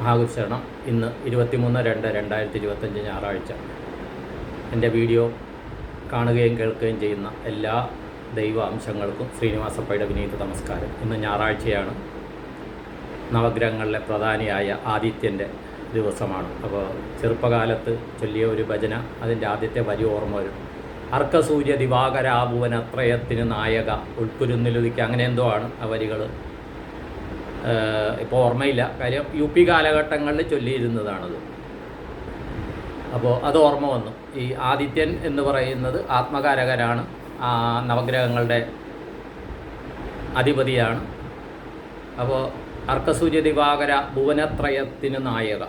മഹാഗുരുശരണം ഇന്ന് ഇരുപത്തിമൂന്ന് രണ്ട് രണ്ടായിരത്തി ഇരുപത്തഞ്ച് ഞായറാഴ്ച. എന്റെ വീഡിയോ കാണുകയും കേൾക്കുകയും ചെയ്യുന്ന എല്ലാ ദൈവ അംശങ്ങൾക്കും ശ്രീനിവാസപ്പയുടെ വിനീത നമസ്കാരം. ഇന്ന് ഞായറാഴ്ചയാണ്. നവഗ്രഹങ്ങളിലെ പ്രധാനിയായ ആദിത്യന്റെ ദിവസമാണ്. അപ്പോൾ ചെറുപ്പകാലത്ത് ചൊല്ലിയ ഒരു ഭജന അതിന്റെ ആദ്യത്തെ വരി ഓർമ്മ വരും. അർക്കസൂര്യ ദിവാകരാഭുവനത്രയത്തിന് നായക ഉൾക്കുരുന്നിലുദിക്കുക അങ്ങനെ എന്തോ ആണ് ആ വരികൾ ഇപ്പോൾ ഓർമ്മയില്ല. കാര്യം യു പി കാലഘട്ടങ്ങളിൽ ചൊല്ലിയിരുന്നതാണത്. അപ്പോൾ അത് ഓർമ്മ വന്നു. ഈ ആദിത്യൻ എന്ന് പറയുന്നത് ആത്മകാരകരാണ്. നവഗ്രഹങ്ങളുടെ അധിപതിയാണ്. അപ്പോൾ അർക്കസൂര്യ ദിവാകര ഭുവനത്രയത്തിന് നായക.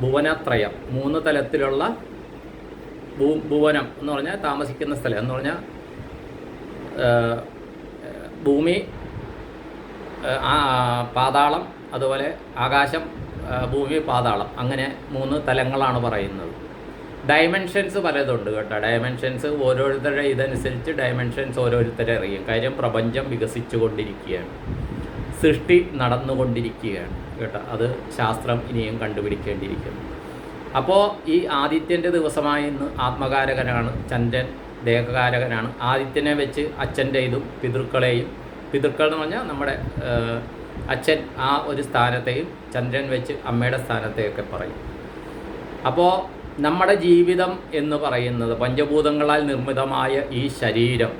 ഭുവനത്രയം മൂന്ന് തലത്തിലുള്ള ഭൂ ഭുവനം എന്ന് പറഞ്ഞാൽ താമസിക്കുന്ന സ്ഥലം. എന്ന് പറഞ്ഞാൽ ഭൂമി പാതാളം അതുപോലെ ആകാശം ഭൂമി പാതാളം അങ്ങനെ മൂന്ന് തലങ്ങളാണ് പറയുന്നത്. ഡയമെൻഷൻസ് പലതുണ്ട് കേട്ടോ. ഡയമെൻഷൻസ് ഓരോരുത്തരുടെ ഇതനുസരിച്ച് ഡയമെൻഷൻസ് ഓരോരുത്തരെ അറിയും. കാര്യം പ്രപഞ്ചം വികസിച്ചു കൊണ്ടിരിക്കുകയാണ് സൃഷ്ടി നടന്നുകൊണ്ടിരിക്കുകയാണ് കേട്ടോ. അത് ശാസ്ത്രം ഇനിയും കണ്ടുപിടിക്കേണ്ടിയിരിക്കുന്നു. അപ്പോൾ ഈ ആദിത്യന്റെ ദിവസമായ ഇന്ന് ആത്മകാരകനാണ് ചന്ദ്രൻ ദേഹകാരകനാണ്. ആദിത്യനെ വെച്ച് അച്ഛന്റെ ഇതും പിതൃക്കളെയും പിതൃക്കൾ എന്ന് പറഞ്ഞാൽ നമ്മുടെ അച്ഛൻ ആ ഒരു സ്ഥാനത്തെയും ചന്ദ്രൻ വെച്ച് അമ്മയുടെ സ്ഥാനത്തെയൊക്കെ പറയും. അപ്പോൾ നമ്മുടെ ജീവിതം എന്ന് പറയുന്നത് പഞ്ചഭൂതങ്ങളാൽ നിർമ്മിതമായ ഈ ശരീരം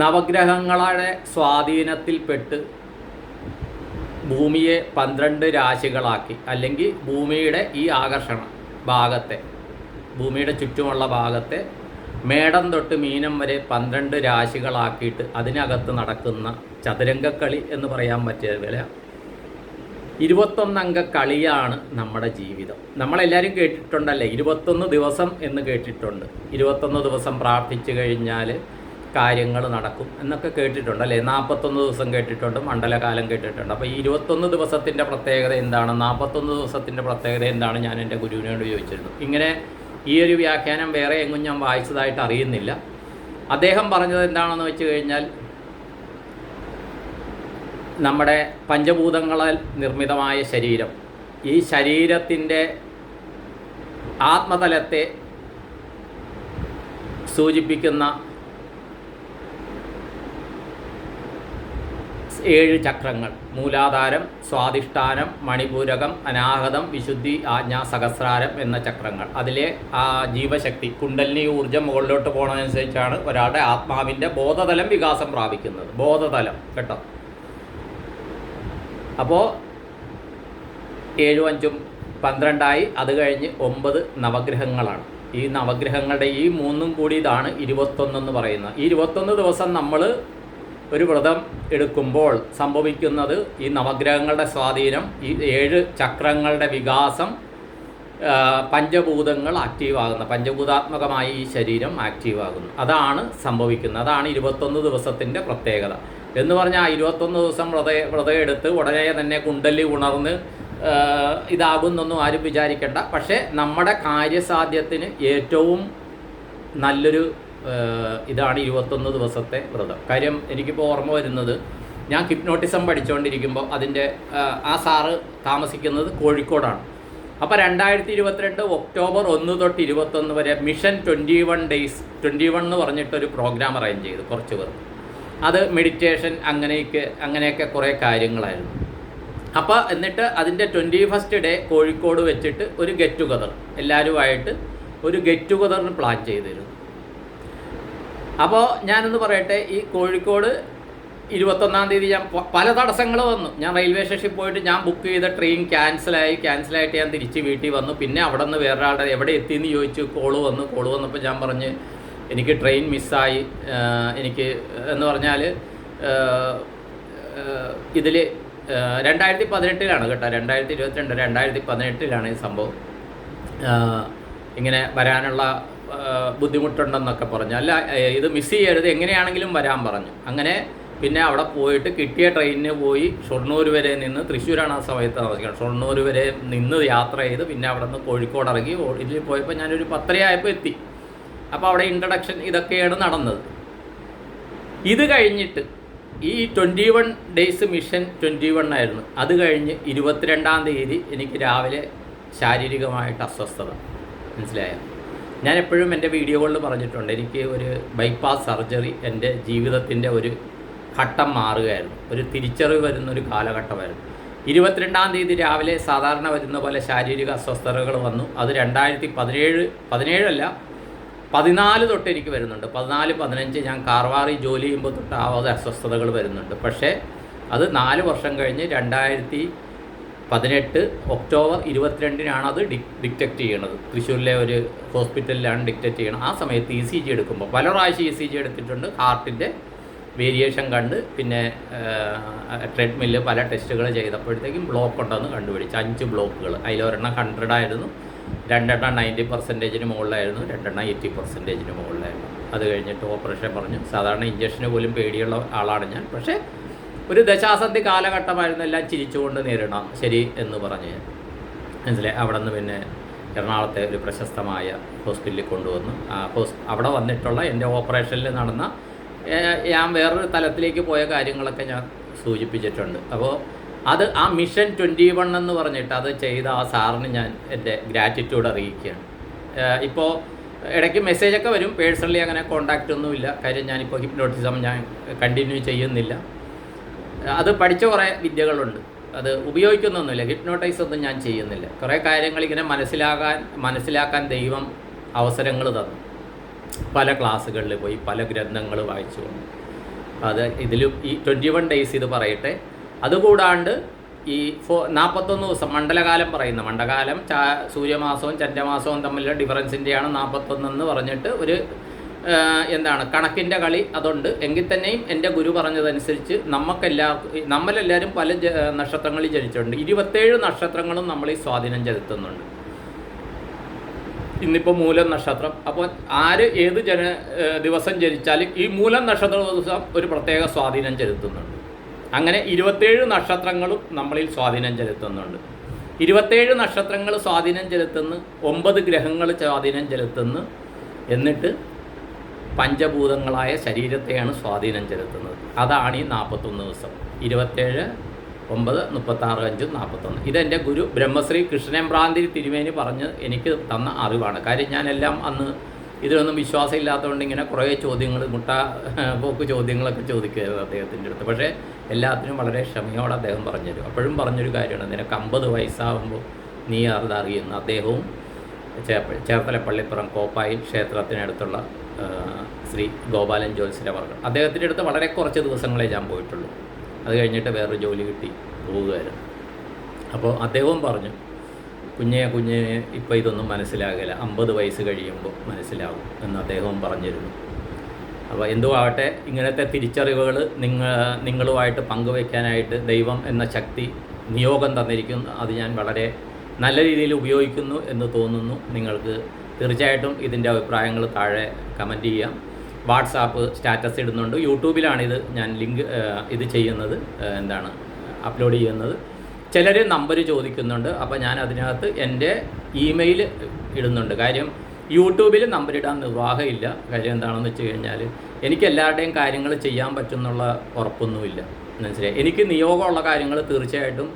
നവഗ്രഹങ്ങളുടെ സ്വാധീനത്തിൽപ്പെട്ട് ഭൂമിയെ പന്ത്രണ്ട് രാശികളാക്കി അല്ലെങ്കിൽ ഭൂമിയുടെ ഈ ആകർഷണ ഭാഗത്തെ ഭൂമിയുടെ ചുറ്റുമുള്ള ഭാഗത്തെ മേടം തൊട്ട് മീനം വരെ പന്ത്രണ്ട് രാശികളാക്കിയിട്ട് അതിനകത്ത് നടക്കുന്ന ചതുരംഗക്കളി എന്ന് പറയാൻ പറ്റിയ വില. ഇരുപത്തൊന്നംഗ കളിയാണ് നമ്മുടെ ജീവിതം. നമ്മളെല്ലാവരും കേട്ടിട്ടുണ്ടല്ലേ? ഇരുപത്തൊന്ന് ദിവസം എന്ന് കേട്ടിട്ടുണ്ട്. ഇരുപത്തൊന്ന് ദിവസം പ്രാർത്ഥിച്ചു കഴിഞ്ഞാൽ കാര്യങ്ങൾ നടക്കും എന്നൊക്കെ കേട്ടിട്ടുണ്ട് അല്ലേ നാൽപ്പത്തൊന്ന് ദിവസം കേട്ടിട്ടുണ്ട് മണ്ഡലകാലം കേട്ടിട്ടുണ്ട്. അപ്പോൾ ഈ ഇരുപത്തൊന്ന് ദിവസത്തിന്റെ പ്രത്യേകത എന്താണ്? നാൽപ്പത്തൊന്ന് ദിവസത്തിന്റെ പ്രത്യേകത എന്താണ്? ഞാൻ എന്റെ ഗുരുവിനോട് ചോദിച്ചിരുന്നു. ഇങ്ങനെ ഈ ഒരു വ്യാഖ്യാനം വേറെ എങ്ങും ഞാൻ വായിച്ചതായിട്ട് അറിയുന്നില്ല. അദ്ദേഹം പറഞ്ഞത് എന്താണെന്ന് വെച്ച് കഴിഞ്ഞാൽ നമ്മുടെ പഞ്ചഭൂതങ്ങളാൽ നിർമ്മിതമായ ശരീരം. ഈ ശരീരത്തിന്റെ ആത്മതലത്തെ സൂചിപ്പിക്കുന്ന ഏഴ് ചക്രങ്ങൾ. മൂലാധാരം സ്വാധിഷ്ഠാനം മണിപൂരകം അനാഹതം വിശുദ്ധി ആജ്ഞാ സഹസ്രാരം എന്ന ചക്രങ്ങൾ. അതിലെ ആ ജീവശക്തി കുണ്ടലിനി ഊർജം മുകളിലോട്ട് പോകുന്നതനുസരിച്ചാണ് ഒരാളുടെ ആത്മാവിന്റെ ബോധതലം വികാസം പ്രാപിക്കുന്നത്. ബോധതലം കേട്ടോ? അപ്പോൾ ഏഴും അഞ്ചും പന്ത്രണ്ടായി. അത് കഴിഞ്ഞ് ഒമ്പത് നവഗ്രഹങ്ങളാണ്. ഈ നവഗ്രഹങ്ങളുടെ ഈ മൂന്നും കൂടി ഇതാണ് ഇരുപത്തൊന്നെന്ന് പറയുന്നത്. ഈ ഇരുപത്തൊന്ന് ദിവസം നമ്മൾ ഒരു വ്രതം എടുക്കുമ്പോൾ സംഭവിക്കുന്നത് ഈ നവഗ്രഹങ്ങളുടെ സ്വാധീനം ഈ ഏഴ് ചക്രങ്ങളുടെ വികാസം പഞ്ചഭൂതങ്ങൾ ആക്റ്റീവാകുന്ന. പഞ്ചഭൂതാത്മകമായി ഈ ശരീരം ആക്റ്റീവാകുന്നു. അതാണ് സംഭവിക്കുന്നത്. അതാണ് ഇരുപത്തൊന്ന് ദിവസത്തിന്റെ പ്രത്യേകത. എന്ന് പറഞ്ഞാൽ ഇരുപത്തൊന്ന് ദിവസം വ്രത വ്രതം എടുത്ത് ഉടനെ തന്നെ കുണ്ടലി ഉണർന്ന് ഇതാകുന്നൊന്നും ആരും വിചാരിക്കേണ്ട. പക്ഷേ നമ്മുടെ കാര്യസാധ്യത്തിന് ഏറ്റവും നല്ലൊരു ഇതാണ് ഇരുപത്തൊന്ന് ദിവസത്തെ വ്രതം. കാര്യം എനിക്കിപ്പോൾ ഓർമ്മ വരുന്നത് ഞാൻ ഹിപ്നോട്ടിസം പഠിച്ചുകൊണ്ടിരിക്കുമ്പോൾ അതിന്റെ ആ, സാറ് താമസിക്കുന്നത് കോഴിക്കോടാണ്. അപ്പോൾ രണ്ടായിരത്തി ഇരുപത്തിരണ്ട് ഒക്ടോബർ ഒന്ന് തൊട്ട് ഇരുപത്തൊന്ന് വരെ mission twenty one days twenty one എന്ന് പറഞ്ഞിട്ടൊരു പ്രോഗ്രാം അറേഞ്ച് ചെയ്തു കുറച്ച് പേർ അത് മെഡിറ്റേഷൻ അങ്ങനെയൊക്കെ അങ്ങനെയൊക്കെ കുറേ കാര്യങ്ങളായിരുന്നു. അപ്പോൾ എന്നിട്ട് അതിന്റെ ട്വന്റി ഫസ്റ്റ് ഡേ കോഴിക്കോട് വെച്ചിട്ട് ഒരു ഗെറ്റ് ടുഗദർ എല്ലാവരുമായിട്ട് ഒരു ഗെറ്റ് ടുഗദറിന് പ്ലാൻ ചെയ്തിരുന്നു. അപ്പോൾ ഞാനൊന്ന് പറയട്ടെ ഈ കോഴിക്കോട് ഇരുപത്തൊന്നാം തീയതി ഞാൻ പല തടസ്സങ്ങൾ വന്നു. ഞാൻ റെയിൽവേ സ്റ്റേഷനിൽ പോയിട്ട് ഞാൻ ബുക്ക് ചെയ്ത ട്രെയിൻ ക്യാൻസലായി ക്യാൻസലായിട്ട് ഞാൻ തിരിച്ച് വീട്ടിൽ വന്നു. പിന്നെ അവിടെ നിന്ന് വേറൊരാളുടെ എവിടെ എത്തിയെന്ന് ചോദിച്ചു കോൾ വന്നു. കോൾ വന്നപ്പോൾ ഞാൻ പറഞ്ഞ് എനിക്ക് ട്രെയിൻ മിസ്സായി എനിക്ക് എന്ന് പറഞ്ഞാൽ ഇതിൽ രണ്ടായിരത്തി പതിനെട്ടിലാണ് കേട്ടോ രണ്ടായിരത്തി ഇരുപത്തിരണ്ട് രണ്ടായിരത്തി പതിനെട്ടിലാണ് ഈ സംഭവം. ഇങ്ങനെ വരാനുള്ള ബുദ്ധിമുട്ടുണ്ടെന്നൊക്കെ പറഞ്ഞു. അല്ല ഇത് മിസ് ചെയ്യരുത് എങ്ങനെയാണെങ്കിലും വരാൻ പറഞ്ഞു. അങ്ങനെ പിന്നെ അവിടെ പോയിട്ട് കിട്ടിയ ട്രെയിനിന് പോയി ഷൊർണൂർ വരെ നിന്ന് തൃശ്ശൂരാണ് ആ സമയത്ത് താമസിക്കുന്നത്. ഷൊർണൂർ വരെ നിന്ന് യാത്ര ചെയ്ത് പിന്നെ അവിടെ നിന്ന് കോഴിക്കോട് ഇറങ്ങി ഇതിൽ പോയപ്പോൾ ഞാനൊരു പത്തരയായപ്പോൾ എത്തി. അപ്പോൾ അവിടെ ഇൻട്രഡക്ഷൻ ഇതൊക്കെയാണ് നടന്നത്. ഇത് കഴിഞ്ഞിട്ട് ഈ twenty one days mission twenty one ആയിരുന്നു. അത് കഴിഞ്ഞ് ഇരുപത്തിരണ്ടാം തീയതി എനിക്ക് രാവിലെ ശാരീരികമായിട്ട് അസ്വസ്ഥത. മനസ്സിലായോ? ഞാൻ എപ്പോഴും എന്റെ വീഡിയോകളിൽ പറഞ്ഞിട്ടുണ്ട് എനിക്ക് ഒരു ബൈപ്പാസ് സർജറി എന്റെ ജീവിതത്തിന്റെ ഒരു ഘട്ടം മാറുകയായിരുന്നു. ഒരു തിരിച്ചറിവ് വരുന്ന ഒരു കാലഘട്ടമായിരുന്നു. ഇരുപത്തിരണ്ടാം തീയതി രാവിലെ സാധാരണ വരുന്ന പോലെ ശാരീരിക അസ്വസ്ഥതകൾ വന്നു. അത് രണ്ടായിരത്തി പതിനേഴ് പതിനേഴല്ല പതിനാല് തൊട്ട് എനിക്ക് വരുന്നുണ്ട്. പതിനാല് പതിനഞ്ച് ഞാൻ കാർവാറി ജോലി ചെയ്യുമ്പോൾ തൊട്ട് ആവാതെ അസ്വസ്ഥതകൾ വരുന്നുണ്ട്. പക്ഷേ അത് നാല് വർഷം കഴിഞ്ഞ് രണ്ടായിരത്തി പതിനെട്ട് ഒക്ടോബർ ഇരുപത്തിരണ്ടിനാണ് അത് ഡി ഡിറ്റക്റ്റ് ചെയ്യണത്. തൃശ്ശൂരിലെ ഒരു ഹോസ്പിറ്റലിലാണ് ഡിറ്റക്റ്റ് ചെയ്യണം ആ സമയത്ത് ഇ സി ജി എടുക്കുമ്പോൾ പല പ്രാവശ്യം ഇ സി ജി എടുത്തിട്ടുണ്ട്. ഹാർട്ടിന്റെ വേരിയേഷൻ കണ്ട് പിന്നെ ട്രെഡ്മില്ല് പല ടെസ്റ്റുകൾ ചെയ്തപ്പോഴത്തേക്കും ബ്ലോക്ക് ഉണ്ടെന്ന് കണ്ടുപിടിച്ചു. അഞ്ച് ബ്ലോക്കുകൾ. അതിലൊരെണ്ണം ഹൺഡ്രഡ് ആയിരുന്നു രണ്ടെണ്ണം നയന്റി പെർസെന്റേജിന് മുകളിലായിരുന്നു. രണ്ടെണ്ണം എയ്റ്റി പെർസെന്റേജിന് മുകളിലായിരുന്നു. അത് കഴിഞ്ഞിട്ട് ഓപ്പറേഷൻ പറഞ്ഞു. സാധാരണ ഇഞ്ചക്ഷന് പോലും പേടിയുള്ള ആളാണ് ഞാൻ. പക്ഷേ ഒരു ദശാസന്ധി കാലഘട്ടമായിരുന്നു എല്ലാം ചിരിച്ചുകൊണ്ട് നേരിടാം ശരി എന്ന് പറഞ്ഞ് മനസ്സിലായി. അവിടെ നിന്ന് പിന്നെ എറണാകുളത്തെ ഒരു പ്രശസ്തമായ ഹോസ്പിറ്റലിൽ കൊണ്ടുവന്നു. ആ ഹോസ് അവിടെ വന്നിട്ടുള്ള എന്റെ ഓപ്പറേഷനിൽ നടന്ന ഞാൻ വേറൊരു തലത്തിലേക്ക് പോയ കാര്യങ്ങളൊക്കെ ഞാൻ സൂചിപ്പിച്ചിട്ടുണ്ട്. അപ്പോൾ അത് ആ മിഷൻ ട്വന്റി വൺ എന്ന് പറഞ്ഞിട്ട് അത് ചെയ്ത ആ സാറിന് ഞാൻ എന്റെ ഗ്രാറ്റിറ്റ്യൂഡ് അറിയിക്കുകയാണ്. ഇപ്പോൾ ഇടയ്ക്ക് മെസ്സേജൊക്കെ വരും. പേഴ്സണലി അങ്ങനെ കോണ്ടാക്റ്റ് ഒന്നുമില്ല കാര്യം ഞാനിപ്പോൾ ഹിപ്നോട്ടിസം ഞാൻ കണ്ടിന്യൂ ചെയ്യുന്നില്ല. അത് പഠിച്ച കുറേ വിദ്യകളുണ്ട്. അത് ഉപയോഗിക്കുന്നൊന്നുമില്ല. ഹിപ്നോട്ടൈസ് ഒന്നും ഞാൻ ചെയ്യുന്നില്ല. കുറേ കാര്യങ്ങൾ ഇങ്ങനെ മനസ്സിലാകാൻ മനസ്സിലാക്കാൻ ദൈവം അവസരങ്ങൾ തന്നു. പല ക്ലാസ്സുകളിൽ പോയി പല ഗ്രന്ഥങ്ങൾ വായിച്ചു. കൊണ്ട് അത് ഇതിലും ഈ ട്വന്റി വൺ ഡേയ്സ് ഇത് പറയട്ടെ. അതുകൂടാണ്ട് ഈ ഫോ നാൽപ്പത്തൊന്ന് ദിവസം മണ്ഡലകാലം പറയുന്ന മണ്ഡലകാലം ചാ സൂര്യമാസവും ചന്ദ്രമാസവും തമ്മിലുള്ള ഡിഫറൻസിന്റെയാണ് നാൽപ്പത്തൊന്നെന്ന് പറഞ്ഞിട്ട് ഒരു എന്താണ് കണക്കിന്റെ കളി അതുണ്ട്. എങ്കിൽ തന്നെയും എന്റെ ഗുരു പറഞ്ഞതനുസരിച്ച് നമുക്കെല്ലാ നമ്മളെല്ലാവരും പല നക്ഷത്രങ്ങളിൽ ജനിച്ചിട്ടുണ്ട്. ഇരുപത്തേഴ് നക്ഷത്രങ്ങളും ഈ സ്വാധീനം ചെലുത്തുന്നുണ്ട്. ഇന്നിപ്പോൾ മൂലം നക്ഷത്രം. അപ്പോൾ ആര് ഏത് ജന ദിവസം ജനിച്ചാലും ഈ മൂലം നക്ഷത്ര ദിവസം ഒരു പ്രത്യേക സ്വാധീനം ചെലുത്തുന്നുണ്ട്. അങ്ങനെ ഇരുപത്തേഴ് നക്ഷത്രങ്ങളും നമ്മളിൽ സ്വാധീനം ചെലുത്തുന്നുണ്ട്. ഇരുപത്തേഴ് നക്ഷത്രങ്ങൾ സ്വാധീനം ചെലുത്തുന്നു. ഒമ്പത് ഗ്രഹങ്ങൾ സ്വാധീനം ചെലുത്തുന്നു. എന്നിട്ട് പഞ്ചഭൂതങ്ങളായ ശരീരത്തെയാണ് സ്വാധീനം ചെലുത്തുന്നത്. അതാണ് ഈ നാൽപ്പത്തൊന്ന് ദിവസം. ഇരുപത്തേഴ് ഒമ്പത് മുപ്പത്താറ് അഞ്ച് നാൽപ്പത്തൊന്ന് ഇതെന്റെ ഗുരു ബ്രഹ്മശ്രീ കൃഷ്ണൻഭ്രാന്തി തിരുമേനി പറഞ്ഞ് എനിക്ക് തന്ന അറിവാണ്. കാര്യം ഞാനെല്ലാം അന്ന് ഇതിലൊന്നും വിശ്വാസം ഇല്ലാത്തതുകൊണ്ട് ഇങ്ങനെ കുറേ ചോദ്യങ്ങൾ മുട്ട പോക്ക് ചോദ്യങ്ങളൊക്കെ ചോദിക്കുകയായിരുന്നു അദ്ദേഹത്തിന്റെ അടുത്ത്. പക്ഷേ എല്ലാത്തിനും വളരെ ക്ഷമയോടെ അദ്ദേഹം പറഞ്ഞുതരും. അപ്പോഴും പറഞ്ഞൊരു കാര്യമാണ് നിനക്ക് അമ്പത് വയസ്സാകുമ്പോൾ നീ അത് അറിയുന്നു. അദ്ദേഹവും ചേർത്തല പള്ളിപ്പുറം കോപ്പായി ക്ഷേത്രത്തിനടുത്തുള്ള ശ്രീ ഗോപാലൻ ജ്യോത്സ്യന്റെ വർഗം അദ്ദേഹത്തിന്റെ അടുത്ത് വളരെ കുറച്ച് ദിവസങ്ങളെ ഞാൻ പോയിട്ടുള്ളൂ. അത് കഴിഞ്ഞിട്ട് വേറൊരു ജോലി കിട്ടി പോവുകയായിരുന്നു അപ്പോൾ അദ്ദേഹവും പറഞ്ഞു കുഞ്ഞെ കുഞ്ഞേ ഇപ്പോൾ ഇതൊന്നും മനസ്സിലാകില്ല അമ്പത് വയസ്സ് കഴിയുമ്പോൾ മനസ്സിലാകും എന്ന് അദ്ദേഹവും പറഞ്ഞിരുന്നു. അപ്പോൾ എന്തോ ആവട്ടെ ഇങ്ങനത്തെ തിരിച്ചറിവുകൾ നിങ്ങൾ നിങ്ങളുമായിട്ട് പങ്കുവയ്ക്കാനായിട്ട് ദൈവം എന്ന ശക്തി നിയോഗം തന്നിരിക്കുന്നു. അത് ഞാൻ വളരെ നല്ല രീതിയിൽ ഉപയോഗിക്കുന്നു എന്ന് തോന്നുന്നു. നിങ്ങൾക്ക് തീർച്ചയായിട്ടും ഇതിന്റെ അഭിപ്രായങ്ങൾ താഴെ കമന്റ് ചെയ്യാം. വാട്സാപ്പ് സ്റ്റാറ്റസ് ഇടുന്നുണ്ട്. യൂട്യൂബിലാണിത് ഞാൻ ലിങ്ക് ഇത് ചെയ്യുന്നത്. എന്താണ് അപ്ലോഡ് ചെയ്യുന്നത്. ചിലർ നമ്പർ ചോദിക്കുന്നുണ്ട്. അപ്പോൾ ഞാൻ അതിനകത്ത് എന്റെ ഇമെയിൽ ഇടുന്നുണ്ട്. കാര്യം യൂട്യൂബിൽ നമ്പർ ഇടാൻ നിർവാഹമില്ല. കാര്യം എന്താണെന്ന് വെച്ച് കഴിഞ്ഞാൽ എനിക്ക് എല്ലാവരുടെയും കാര്യങ്ങൾ ചെയ്യാൻ പറ്റുന്നുള്ള ഉറപ്പൊന്നുമില്ല. മനസ്സിലായി? എനിക്ക് നിയോഗമുള്ള കാര്യങ്ങൾ തീർച്ചയായിട്ടും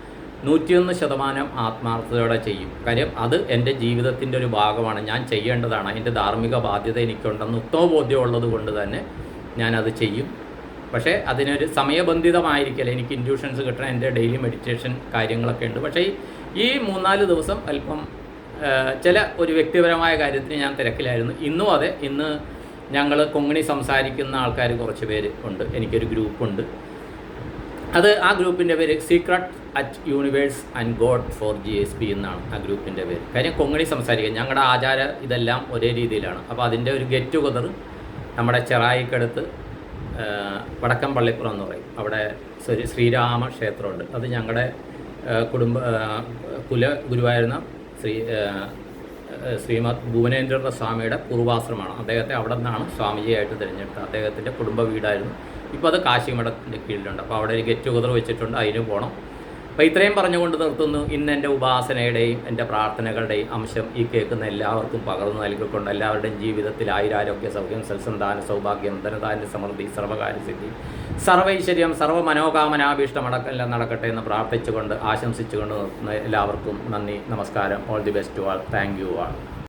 നൂറ്റിയൊന്ന് ശതമാനം ആത്മാർത്ഥതയോടെ ചെയ്യും. കാര്യം അത് എന്റെ ജീവിതത്തിന്റെ ഒരു ഭാഗമാണ്. ഞാൻ ചെയ്യേണ്ടതാണ്. എന്റെ ധാർമ്മിക ബാധ്യത എനിക്കുണ്ടെന്ന് ഉത്തമ ബോധ്യമുള്ളത് കൊണ്ട് തന്നെ ഞാനത് ചെയ്യും. പക്ഷേ അതിനൊരു സമയബന്ധിതമായിരിക്കില്ല എനിക്ക് ഇൻഡ്യൂഷൻസ് കിട്ടണം എന്റെ ഡെയിലി മെഡിറ്റേഷൻ കാര്യങ്ങളൊക്കെ ഉണ്ട്. പക്ഷേ ഈ മൂന്നാൽ ദിവസം അല്പം ചില ഒരു വ്യക്തിപരമായ കാര്യത്തിന് ഞാൻ തിരക്കിലായിരുന്നു. ഇന്നും അതെ ഇന്ന് ഞങ്ങൾ കൊങ്ങിണി സംസാരിക്കുന്ന ആൾക്കാർ കുറച്ച് പേര് ഉണ്ട്. എനിക്കൊരു ഗ്രൂപ്പുണ്ട്. അത് ആ ഗ്രൂപ്പിന്റെ പേര് secret at universe and god for G S P എന്നാണ് ആ ഗ്രൂപ്പിന്റെ പേര്. കാര്യം കൊങ്ങണി സംസാരിക്കുക ഞങ്ങളുടെ ആചാര ഇതെല്ലാം ഒരേ രീതിയിലാണ്. അപ്പോൾ അതിന്റെ ഒരു ഗെറ്റ് ടുഗദർ നമ്മുടെ ചെറായിക്കടുത്ത് വടക്കം പള്ളിപ്പുറം എന്ന് പറയും. അവിടെ ശ്രീരാമ ക്ഷേത്രമുണ്ട്. അത് ഞങ്ങളുടെ കുടുംബ കുല ഗുരുവായിരുന്ന ശ്രീ ശ്രീമത് ഭുവനേന്ദ്ര സ്വാമിയുടെ പൂർവാശ്രമാണ് അദ്ദേഹത്തെ അവിടെ നിന്നാണ് സ്വാമിജിയായിട്ട് തിരഞ്ഞെടുത്തത്. അദ്ദേഹത്തിന്റെ കുടുംബ വീടായിരുന്നു ഇപ്പോൾ അത് കാശിമഠത്തിന്റെ കീഴിലുണ്ട്. അപ്പോൾ അവിടെ ഒരു ഗെറ്റ് ടുഗദർ വെച്ചിട്ടുണ്ട് അതിന് പോകണം അപ്പോൾ ഇത്രയും പറഞ്ഞുകൊണ്ട് നിർത്തുന്നു. ഇന്ന് എന്റെ ഉപാസനയുടെയും എന്റെ പ്രാർത്ഥനകളുടെയും അംശം ഈ കേൾക്കുന്ന എല്ലാവർക്കും പകർന്നു നൽകിക്കൊണ്ട് എല്ലാവരുടെയും ജീവിതത്തിൽ ആയുരാരോഗ്യ സൗഖ്യം സൽസന്താന സൗഭാഗ്യം ധനധാന്യ സമൃദ്ധി സർവകാര്യസിദ്ധി സർവൈശ്വര്യം സർവ മനോകാമനാഭീഷ്ടമടക്കെല്ലാം നടക്കട്ടെ എന്ന് പ്രാർത്ഥിച്ചുകൊണ്ട് ആശംസിച്ചുകൊണ്ട് നിർത്തുന്ന എല്ലാവർക്കും നന്ദി നമസ്കാരം. All the best to all thank you all